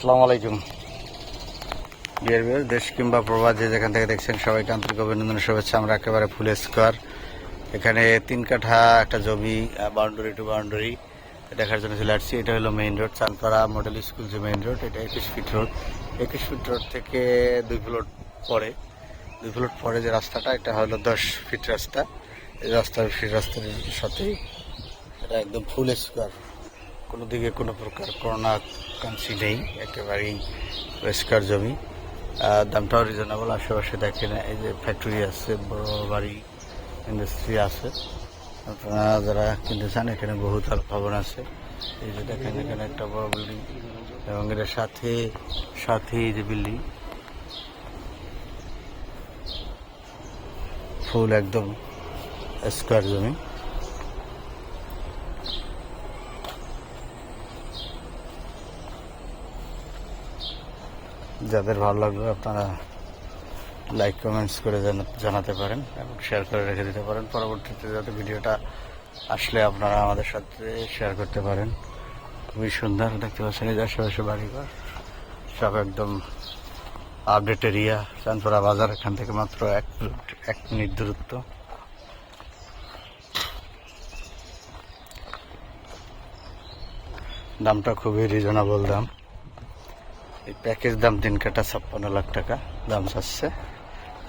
আসসালামু আলাইকুম। দেশ কিংবা প্রবাদ যে যেখান থেকে দেখছেন, সবাইকে আন্তরিক অভিনন্দন শুভেচ্ছা। আমরা একেবারে ফুল স্কোয়ার এখানে তিন কাঠা একটা জমি বাউন্ডারি টু বাউন্ডারি দেখার জন্য চলে আসছি। এটা হলো main road Chanpara model school যে মেইন রোড এটা একুশ ফিট রোড একুশ ফিট রোড থেকে দুই ফ্লোট পরে দুই ফ্লোট পরে যে রাস্তাটা, এটা হলো দশ ফিট রাস্তা। এই রাস্তার ফিট রাস্তার সাথেই এটা একদম ফুল স্কোয়ার কোনো দিকে কোনো প্রকার করোনা কাঞ্চি নেই, একেবারেই পরিষ্কার জমি। দামটাও রিজনেবল আশেপাশে দেখেন, এই যে ফ্যাক্টরি আছে, বড় বড় ইন্ডাস্ট্রি আছে। আপনারা যারা কিনতে চান, এখানে বহুতল ভবন আছে। এই যে দেখেন, এখানে একটা বড় বিল্ডিং এবং এটার সাথে সাথে এই যে বিল্ডিং ফুল একদম স্কোয়ার জমি। যাদের ভালো লাগবে আপনারা লাইক কমেন্টস করে জানা- জানাতে পারেন এবং শেয়ার করে রেখে দিতে পারেন। পরবর্তীতে যাতে ভিডিওটা আসলে আপনারা আমাদের সাথে শেয়ার করতে পারেন। খুবই সুন্দর, দেখতে পাচ্ছেন এই যে আশেপাশে বাড়িঘর। সব একদম আপডেট এরিয়া চানপুরা বাজার, এখান থেকে মাত্র এক এক মিনিট দূরত্ব। দামটা খুবই রিজনেবল দাম। এই প্যাকেজ দাম তিন কাটা ছাপ্পান্ন লাখ টাকা, দাম চাচ্ছে।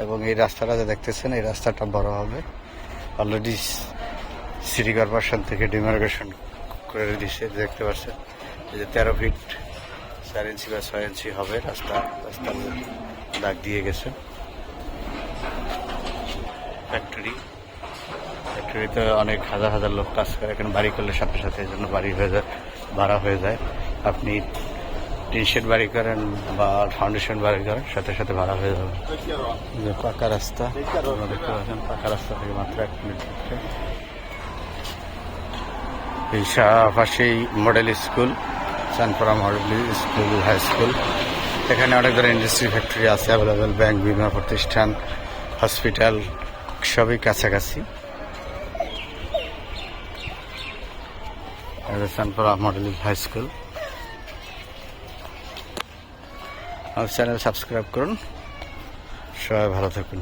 এবং এই রাস্তাটা যে দেখতেছেন, এই রাস্তাটা বড় হবে। অলরেডি সিটি কর্পোরেশন থেকে ডিমার্কেশন করে দিচ্ছে দেখতে পাচ্ছেন। যে তেরো ফিট চার ইঞ্চি বা ছয় ইঞ্চি হবে রাস্তা, রাস্তার দাগ দিয়ে গেছে। ফ্যাক্টরি ফ্যাক্টরিতে অনেক হাজার হাজার লোক কাজ করে, এখানে বাড়ি করলে সাথে সাথে এই জন্য বাড়ি হয়ে যায়, ভাড়া হয়ে যায়। আপনি টিন বাড়ি করেন বা ফাউন্ডেশন বাড়ি করেন, সাথে সাথে ভাড়া হয়ে যাবে। পাকা রাস্তা পাকা রাস্তা থেকে মাত্র এক মিনিট। এই model school Chanpura model school, high school. এখানে অনেক ধরনের ইন্ডাস্ট্রি ফ্যাক্টরি আছে অ্যাভেলেবেল ব্যাংক বিমা প্রতিষ্ঠান হসপিটাল সবই কাছাকাছি। এটা Chanpura model high school. Channel subscribe করুন। সবাই ভালো থাকুন।